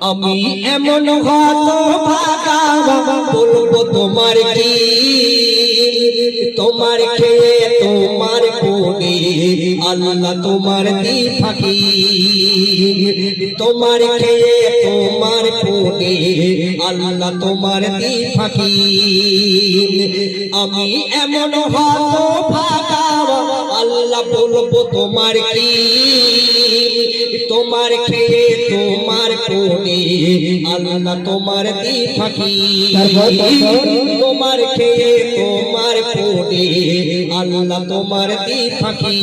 আমি এমন হত বলব তোমার কি? তোমার খেয়ে তোমার কোনে আল্লাহ তোমার দি ফাঁকি? তোমার খেয়ে তোমার কোনে আল্লাহ তোমার দি ফাঁকি? আমি এমন হত বলব তোমার কি? তোমার খেয়ে তোমার কোনে আল্লাহ তোমার দি ফাঁকি। তোমার খেয়ে তোমার কোনে আল্লাহ তোমার দি ফাঁকি।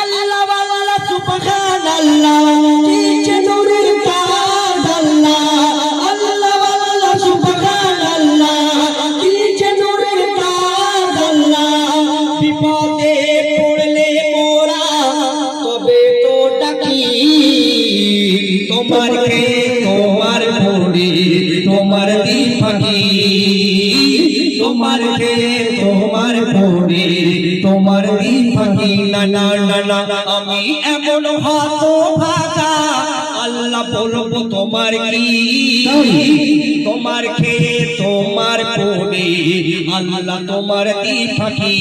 আল্লাহ আল্লাহ সুবহান আল্লাহ ফাঁকি তোমার কে তোমার ভোরে তোমার দি ফাঁকি না না না আমি এমন হত ভাগা আল্লাহ বলব তোমার কি? তোমার খেয়ে তোমার কোনে আল্লাহ তোমার দি ফাঁকি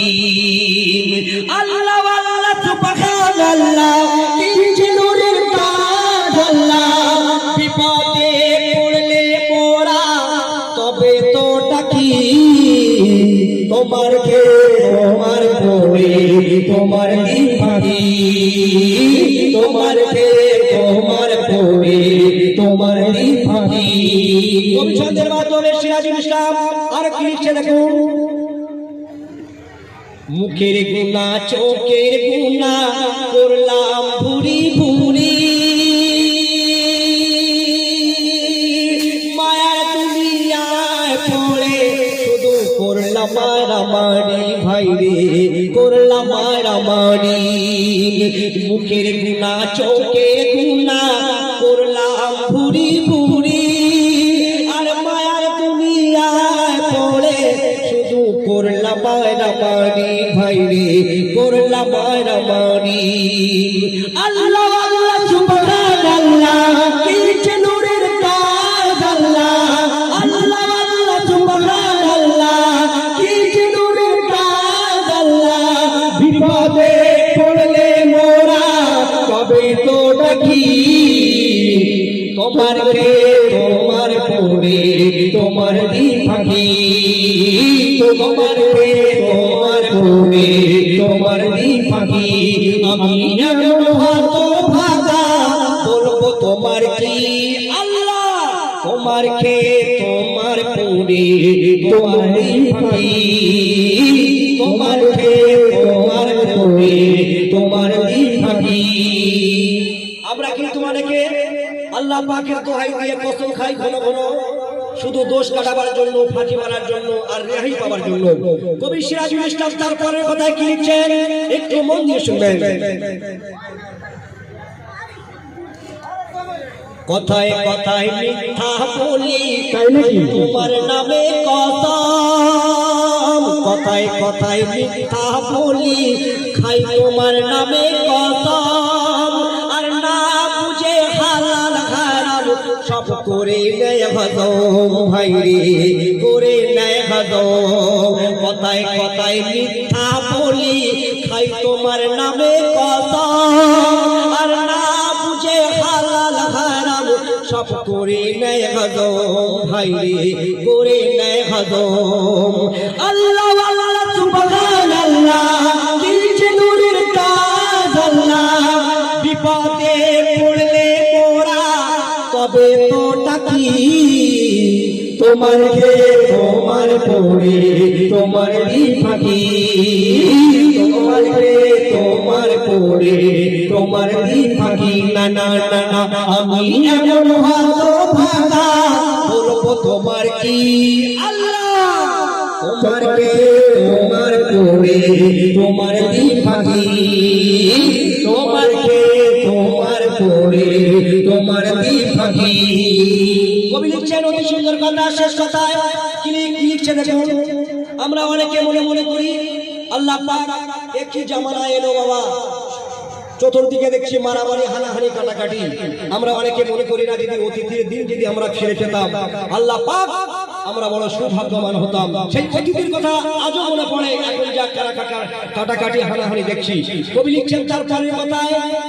আল্লাহ আল্লাহ সুবহান তোমার কে? তোমার কোনে তোমার দি ফাঁকি তোমার কে? তোমার কোনে তোমার দি ফাঁকি কবিছন্দের মাধ্যমে সিরাজুল ইসলাম আর কি লিখছে দেখুন? মুখের গুণা, চোখের গুণা করলাম ভুরি ভুরি। করলাম মারামারি মুখের গুণা, চোখে গুণা করলাম ভুরি ভুরি। আর মায়ার দুনিয়ায় পড়ে শুধু করলাম মারামারি ভাইরে, করলাম মারামারি আল্লাহ তোমার কে তোমার পড়ে তোমার দি তোমার কে তোমার পড়ে তোমার দি আমি বলব তোমার কি আল্লাহ? তোমার কে তোমার পড়ে তোমার দি তোমার আল্লাহ পাকের দোহাই দিয়ে কসম খাই ঘন ঘন। শুধু দোষ কাটাবার জন্য, ফাঁকি মারার জন্য আর রেহাই পাওয়ার জন্য। কবি সিরাজুল ইসলাম তার পরের কথায় কি লিখছেন? একটু মন দিয়ে শুনবেন। কথায় কথায় মিথ্যা বলি তোমার নামে কসম। কথায় কথায় মিথ্যা বলি, খাই তোমার নামে কসম। নেয় হদম ভাই রে করে নেয় হদম কথায় কথায় মিথ্যা বলি খাই তোমার নামে কসম আর না বুঝে হালাল হারাম, সব করে নেয় হদম ভাই রে করে নেয় আল্লাহ আল্লাহ তোমার কে তোমার পড়ে তোমার ফাঁকি তোমার কে তোমার পড়ে তোমার ফাঁকি না না না না, আমি এমন হাত ভাগা। বলব তোমার কি? আল্লাহ তোমার কে তোমার পড়ে তোমার দি কথা, শেষ দেখুন। আমরা অনেকে মনে মনে করি, আল্লাহ পাক একই জামানা এলো বাবা। চতুর্দিকে দেখছি মারামারি, হানাহানি কাটাকাটি আমরা অনেকে মনে করি না, যদি অতিথির দিন যদি আমরা ফিরে পেতাম আল্লাহ পাক আমরা বড় সৌভাগ্যবান হতাম। সেই অতিথির কথা আজও মনে পড়ে, এখন যা কাটাকাটি, হানাহানি দেখছি। কবি লিখছেন, তার পরের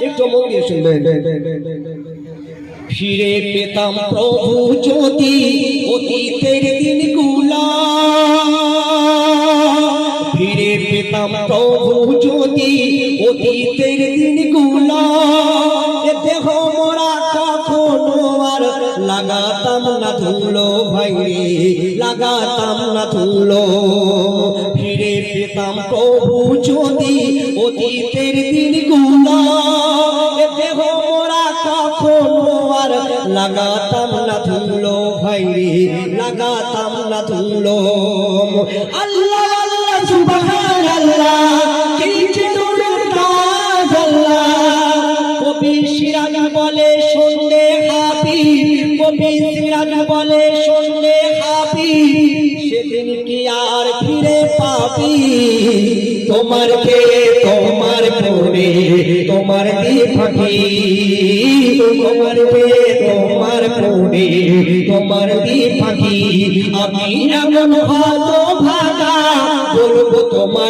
একটু মন দিয়ে শুনবেন। ফিরে পেতাম প্রভু যদি অতীতের দিনগুলা। ফিরে পেতাম প্রভু যদি অতীতের এ দেহ মোরা কখনো আর লাগাতাম না ধুলো ভাই লাগাতাম না ধুলো। ফিরে পেতাম প্রভু যদি অতীতের দিনগুলা। এ লাগাতাম না ধুলো ভাই লাগাতাম না ধুলো। আল্লাহ আল্লাহ আল্লাহ। কবি বলে কবি বলে কি আর তোমার কে তোমার পরে, তোমার দি ফাঁকি? তোমার পরে তোমার কি তোমার তোমার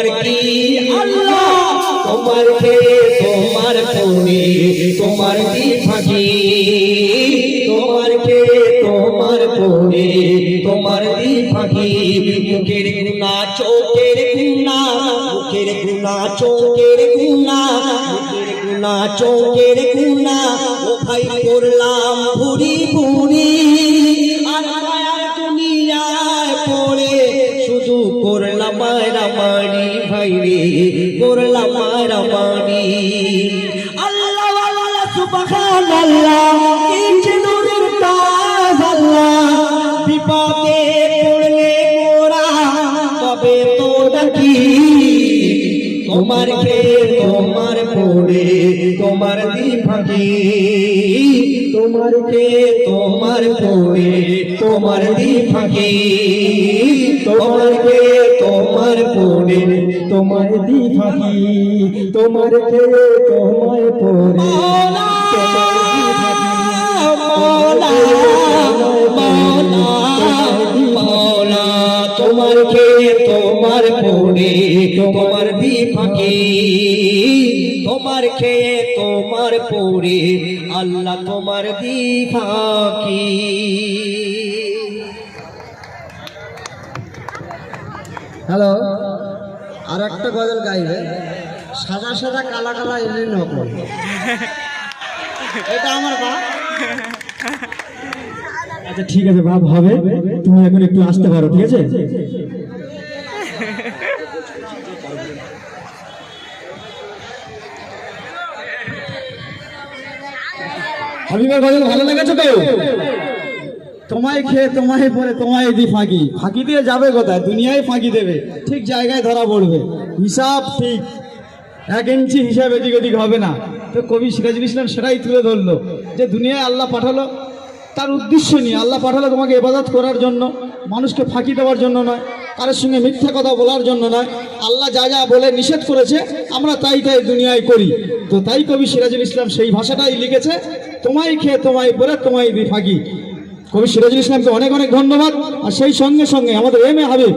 পরে তোমার তোমার কে তোমার তোমার মুখের গুণা, চোখের গুণা, মুখের গুণা, চোখের গুণা গুণা, চোখের গুণা। ও ভাই করলাম ভুরি? করলাম মারামারি আল্লাহ আল্লাহ আল্লাহ। মোরা, তবে তো ডাকি তোমার কে তোমার পড়ে তোমার দি ফাঁকি তোমার কে তোমার পড়ে তোমার দি ফাঁকি তোমার কে তোমার পড়ে তোমার দি তোমার কে তোমায় পরে তোমার কে? তোমার পড়ে তোমার দি তোমার খেয়ে তোমার পড়ে আল্লাহ তোমার হ্যালো? আর একটা গজল গাইবে। সাদা সাদা, কালা কালা, এমনি নকল এটা আমার বাপ। আচ্ছা ঠিক আছে, বাপ হবে। তুমি এখন একটু আসতে পারো, ঠিক আছে? হাবিবের গজল ভালো লেগেছে তো? তোমায় খেয়ে তোমায় পরে তোমায় দি ফাঁকি। ফাঁকি দিয়ে যাবে কোথায়? দুনিয়ায় ফাঁকি দেবে। ঠিক জায়গায় ধরা পড়বে। হিসাব ঠিক। এক ইঞ্চি হিসাব এদিক ওদিক হবে না। তো কবি সিরাজুল ইসলাম সেটাই তুলে ধরলো, যে দুনিয়ায় আল্লাহ পাঠালো। তার উদ্দেশ্য নিয়ে আল্লাহ পাঠালো তোমাকে ইবাদত করার জন্য। মানুষকে ফাঁকি দেওয়ার জন্য নয়, কারোর সঙ্গে মিথ্যা কথা বলার জন্য নয়। আল্লাহ যা যা বলে নিষেধ করেছে, আমরা তাই তাই দুনিয়ায় করি। তো তাই কবি সিরাজুল ইসলাম সেই ভাষাটাই লিখেছে, তোমায় খেয়ে তোমায় পরে তোমায় দি ফাঁকি। কবি সিরাজুল ইসলামকে অনেক অনেক ধন্যবাদ। আর সেই সঙ্গে সঙ্গে আমাদের এম এ হাবিব